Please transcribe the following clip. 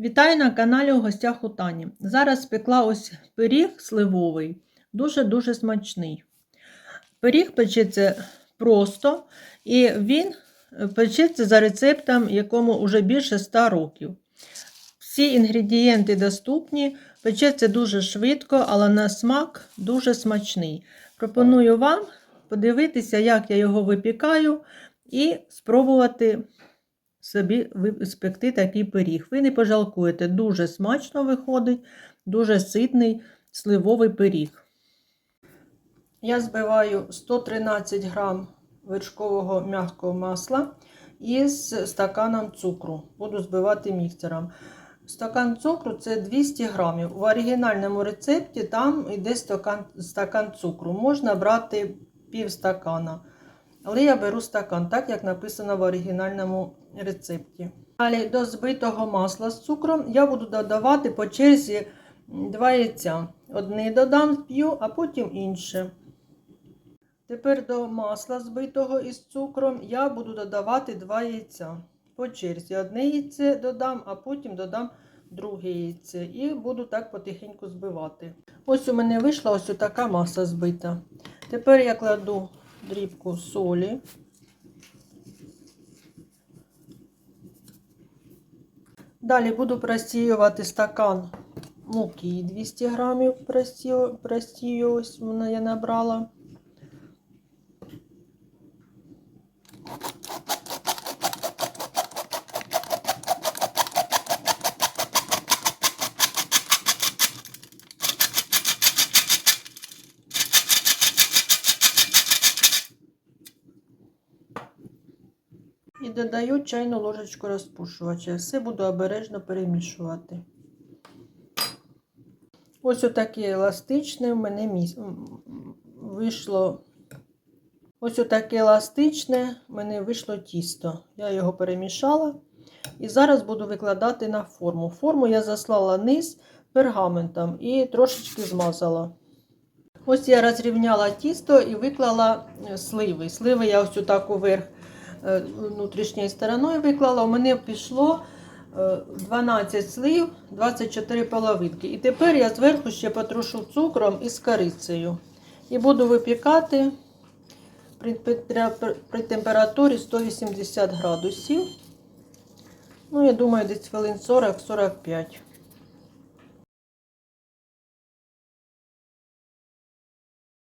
Вітаю на каналі у гостях у Тані. Зараз спекла ось пиріг сливовий, дуже-дуже смачний. Пиріг печеться просто, і він печеться за рецептом, якому вже більше 100 років. Всі інгредієнти доступні, печеться дуже швидко, але на смак дуже смачний. Пропоную вам подивитися, як я його випікаю, і спробувати собі спекти такий пиріг. Ви не пожалкуєте, дуже смачно виходить, дуже ситний сливовий пиріг. Я збиваю 113 грам вершкового м'якого масла із стаканом цукру. Буду збивати міксером. Стакан цукру це 200 грамів. В оригінальному рецепті там йде стакан, стакан цукру. Можна брати пів стакана. Але я беру стакан, так як написано в оригінальному рецепті. Далі до збитого масла з цукром я буду додавати по черзі два яйця. Одне додам п'ю, а потім інше. Тепер до масла збитого із цукром я буду додавати два яйця. По черзі одне яйце додам, а потім додам друге яйце. І буду так потихеньку збивати. Ось у мене вийшла ось така маса збита. Тепер я кладу дрібку солі. Далі буду просіювати стакан муки 200 грамів просію ось вона я набрала. І додаю чайну ложечку розпушувача. Все буду обережно перемішувати. Ось отаке еластичне в мене вийшло. Ось отаке еластичне в мене вийшло тісто. Я його перемішала. І зараз буду викладати на форму. Форму я заслала низ пергаментом і трошечки змазала. Ось я розрівняла тісто і виклала е, сливи. Сливи я ось отак уверх внутрішньою стороною виклала. У мене пішло е, 12 слив, 24 половинки. І тепер я зверху ще потрушу цукром і з корицею. І буду випікати при температурі 180 градусів. Ну, я думаю, десь хвилин 40-45.